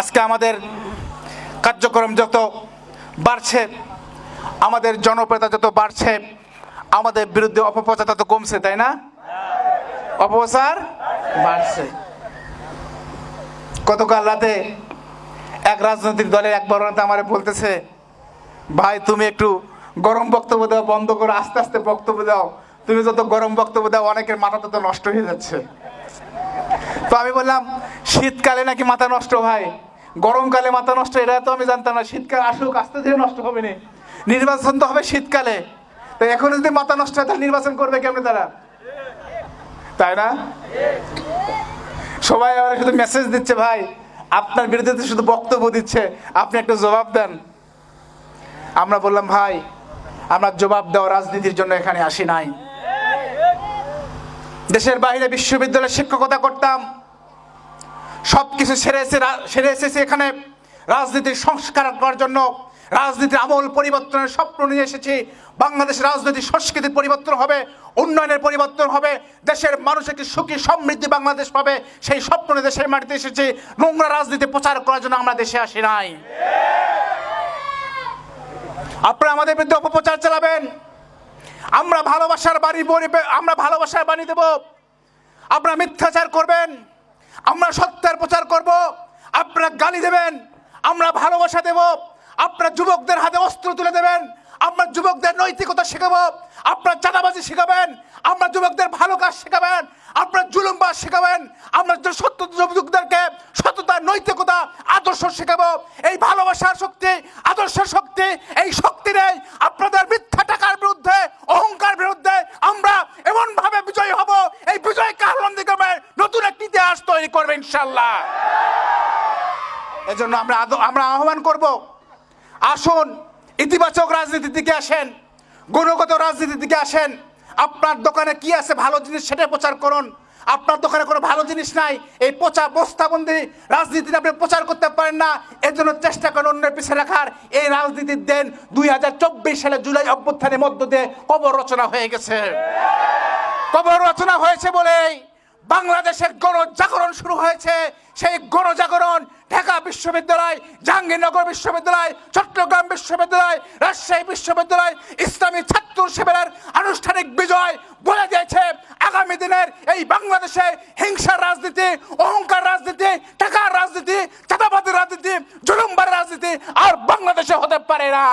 আজকে আমাদের কার্যক্রম যত বাড়ছে, আমাদের জনপ্রিয়তা যত বাড়ছে, আমাদের বিরুদ্ধে অপপ্রচার তত কমছে, তাই না? অপপ্রচার বাড়ছে। গতকাল রাতে এক রাজনৈতিক দলের এক বড় নেতা আমার বলতেছে, ভাই, তুমি একটু গরম বক্তব্য দাও, বন্ধ করো, আস্তে আস্তে বক্তব্য দাও। তুমি যত গরম বক্তব্য দাও, অনেকের মাথা তত নষ্ট হয়ে যাচ্ছে। তো আমি বললাম শীতকালে নাকি মাথা নষ্ট হয় গরমকালে মাথা নষ্ট, এটা তো আমি জানতাম না। শীতকাল আসুক, আস্তে ধীরে নষ্ট হবে না। নির্বাচন তো হবে শীতকালে। তো এখন যদি মাথা নষ্ট হয়, তাহলে নির্বাচন করবে কেমনে তারা? তাই না? সবাই আবার শুধু মেসেজ দিচ্ছে, ভাই, আপনার বিরুদ্ধে শুধু বক্তব্য দিচ্ছে। আপনি একটা জবাব দেন। আমরা বললাম, ভাই, আমরা জবাব দেওয়া রাজনীতির জন্য এখানে আসি নাই। দেশের বাইরে বিশ্ববিদ্যালয়ে শিক্ষকতা করতাম। সব কিছু সেরে এসে সেরে এসেছে এখানে। রাজনীতির সংস্কার করার জন্য, রাজনীতির আমল পরিবর্তনের স্বপ্ন নিয়ে এসেছি। বাংলাদেশ রাজনৈতিক সংস্কৃতির পরিবর্তন হবে, উন্নয়নের পরিবর্তন হবে, দেশের মানুষ একটি সুখী সমৃদ্ধি বাংলাদেশ পাবে, সেই স্বপ্ন দেশের মাটিতে এসেছি। নোংরা রাজনীতি প্রচার করার জন্য আমরা দেশে আসি নাই। আপনারা আমাদের বিরুদ্ধে অপপ্রচার চালাবেন। আমরা ভালোবাসার বাড়ি আমরা ভালোবাসার বাণী দেব। আপনারা মিথ্যাচার করবেন। আমরা সত্যের প্রচার করব, আপনারা গালি দেবেন, আমরা ভালোবাসা দেব, আপনারা যুবকদের হাতে অস্ত্র তুলে দেবেন, আমরা যুবকদের নৈতিকতা শেখাবো, আপনারা চাঁদাবাজি শেখাবেন, আমরা যুবকদের ভালো কাজ শেখাবেন, আপনারা জুলুমবাজ শেখাবেন, আমরা সত্য যুবকদেরকে সততা নৈতিকতা, আদর্শ শেখাবো, এই ভালোবাসার শক্তি, আদর্শের শক্তি, এই শক্তি নেই, আপনাদের মিথ্যা টাকার বিরুদ্ধে অহংকার বিরুদ্ধে আমরা এমন ভাবে বিজয়ী হব এই বিজয় কারণ দিকে নতুন একটি তৈরি করবে ইনশাল্লাহ। এজন্য আমরা আমরা আহ্বান করব, আসুন, ইতিবাচক রাজনীতির দিকে আসেন, গুণগত রাজনীতির দিকে আসেন। আপনার দোকানে কি আছে ভালো জিনিস সেটা প্রচার করুন। আপনার দোকানে কোনো ভালো জিনিস নাই, এই পচা বস্তাবন্দি রাজনীতি আপনি প্রচার করতে পারেন না। এর জন্য চেষ্টা করেন অন্যের পিছিয়ে রাখার। এই রাজনীতির দেন দুই হাজার চব্বিশ সালে জুলাই অভ্যুত্থানের মধ্য দিয়ে কবর রচনা হয়ে গেছে। কবর রচনা হয়েছে বলেই বাংলাদেশের গণজাগরণ শুরু হয়েছে। সেই গণজাগরণ ঢাকা বিশ্ববিদ্যালয়, জাহাঙ্গীরনগর বিশ্ববিদ্যালয়, চট্টগ্রাম বিশ্ববিদ্যালয়, রাজশাহী বিশ্ববিদ্যালয়, ইসলামী ছাত্র শিবিরের আনুষ্ঠানিক বিজয় বলে দিয়েছে। আগামী দিনের এই বাংলাদেশে হিংসার রাজনীতি, অহংকার রাজনীতি, টাকার রাজনীতি চাঁদাবাদের রাজনীতি জুলুমবার রাজনীতি আর বাংলাদেশে হতে পারে না।